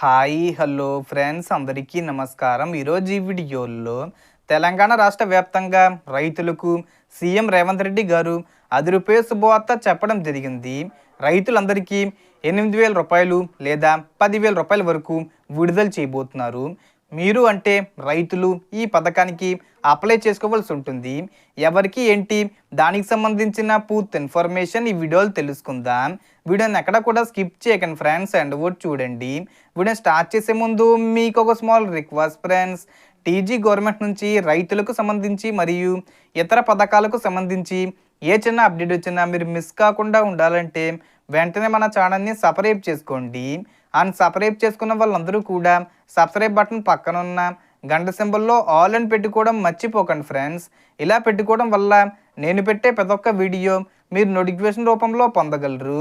Hi hello friends అందరికీ నమస్కారం. ఈరోజు ఈ వీడియోలో తెలంగాణ రాష్ట్ర వ్యాప్తంగా రైతులకు సీఎం రేవంత్ రెడ్డి గారు అది రూపాయ శుభవార్త చెప్పడం జరిగింది. రైతులందరికీ ఎనిమిది వేల రూపాయలు లేదా పదివేల రూపాయల వరకు విడుదల చేయబోతున్నారు. మీరు అంటే రైతులు ఈ పథకానికి అప్లై చేసుకోవాల్సి ఉంటుంది. ఎవరికి ఏంటి? దానికి సంబంధించిన పూర్తి ఇన్ఫర్మేషన్ ఈ వీడియోలో తెలుసుకుందాం. వీడియోని ఎక్కడ కూడా స్కిప్ చేయకండి ఫ్రెండ్స్ అండ్ వర్డ్ చూడండి. వీడియో స్టార్ట్ చేసే ముందు మీకు ఒక small request friends TG government నుంచి రైతులకు సంబంధించి మరియు ఇతర పథకాలకు సంబంధించి ఏ చిన్న అప్డేట్ వచ్చినా మీరు మిస్ కాకుండా ఉండాలంటే వెంటనే మన ఛానల్ని సపరేట్ చేసుకోండి. అండ్ సబ్స్క్రైబ్ చేసుకున్న వాళ్ళందరూ కూడా సబ్స్క్రైబ్ బటన్ పక్కన ఉన్న గంట సింబల్లో ఆల్ అని పెట్టుకోవడం మర్చిపోకండి ఫ్రెండ్స్ ఇలా పెట్టుకోవడం వల్ల నేను పెట్టే ప్రతి ఒక్క వీడియో మీరు నోటిఫికేషన్ రూపంలో పొందగలరు.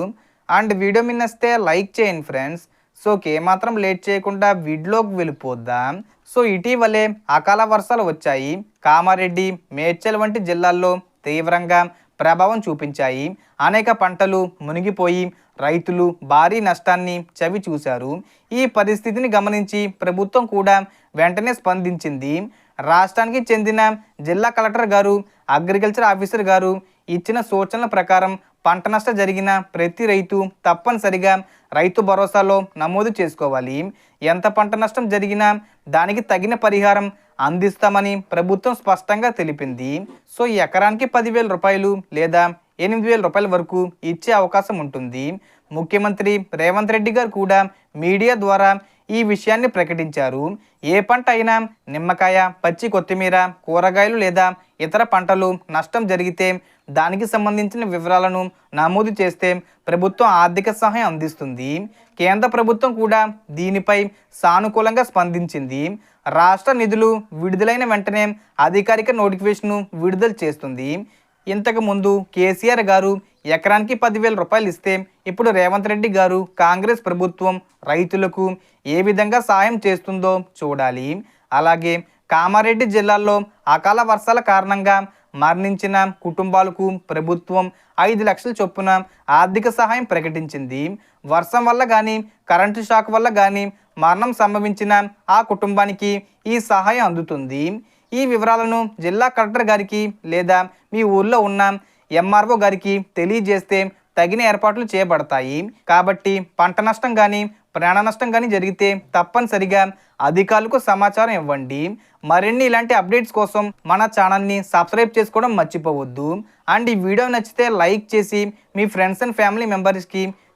అండ్ వీడియో మిన్నస్తే లైక్ చేయండి ఫ్రెండ్స్ సో ఏమాత్రం లేట్ చేయకుండా వీడియోకి వెళ్ళిపోద్దాం సో ఇటీవలే అకాల వర్షాలు వచ్చాయి. కామారెడ్డి మేడ్చల్ వంటి జిల్లాల్లో తీవ్రంగా ప్రభావం చూపించాయి. అనేక పంటలు మునిగిపోయి రైతులు భారీ నష్టాన్ని చవి చూశారు. ఈ పరిస్థితిని గమనించి ప్రభుత్వం కూడా వెంటనే స్పందించింది. రాష్ట్రానికి చెందిన జిల్లా కలెక్టర్ గారు అగ్రికల్చర్ ఆఫీసర్ గారు ఇచ్చిన సూచనల ప్రకారం పంట నష్టం జరిగిన ప్రతి రైతు తప్పనిసరిగా రైతు భరోసాలో నమోదు చేసుకోవాలి. ఎంత పంట నష్టం జరిగినా దానికి తగిన పరిహారం అందిస్తామని ప్రభుత్వం స్పష్టంగా తెలిపింది. సో ఎకరానికి పదివేల రూపాయలు లేదా ఎనిమిది వేల రూపాయల వరకు ఇచ్చే అవకాశం ఉంటుంది. ముఖ్యమంత్రి రేవంత్ రెడ్డి గారు కూడా మీడియా ద్వారా ఈ విషయాన్ని ప్రకటించారు. ఏ పంట అయినా నిమ్మకాయ పచ్చి కొత్తిమీర కూరగాయలు లేదా ఇతర పంటలు నష్టం జరిగితే దానికి సంబంధించిన వివరాలను నమోదు చేస్తే ప్రభుత్వం ఆర్థిక సహాయం అందిస్తుంది. కేంద్ర ప్రభుత్వం కూడా దీనిపై సానుకూలంగా స్పందించింది. రాష్ట్ర నిధులు విడుదలైన వెంటనే అధికారిక నోటిఫికేషన్ను విడుదల చేస్తుంది. ఇంతకు ముందు కేసీఆర్ గారు ఎకరానికి పదివేల రూపాయలు ఇస్తే ఇప్పుడు రేవంత్ రెడ్డి గారు కాంగ్రెస్ ప్రభుత్వం రైతులకు ఏ విధంగా సాయం చేస్తుందో చూడాలి. అలాగే కామారెడ్డి జిల్లాలో అకాల వర్షాల కారణంగా మరణించిన కుటుంబాలకు ప్రభుత్వం ఐదు లక్షల చొప్పున ఆర్థిక సహాయం ప్రకటించింది. వర్షం వల్ల కానీ కరెంటు షాక్ వల్ల కానీ మరణం సంభవించిన ఆ కుటుంబానికి ఈ సహాయం అందుతుంది. ఈ వివరాలను జిల్లా కలెక్టర్ గారికి లేదా మీ ఊర్లో ఉన్న ఎంఆర్ఓ గారికి తెలియజేస్తే తగిన ఏర్పాట్లు చేయబడతాయి. కాబట్టి పంట నష్టం కానీ ప్రాణ నష్టం కానీ జరిగితే తప్పనిసరిగా అధికారులకు సమాచారం ఇవ్వండి. మరిన్ని ఇలాంటి అప్డేట్స్ కోసం మన ఛానల్ని సబ్స్క్రైబ్ చేసుకోవడం మర్చిపోవద్దు. అండ్ ఈ వీడియో నచ్చితే లైక్ చేసి మీ ఫ్రెండ్స్ అండ్ ఫ్యామిలీ మెంబర్స్కి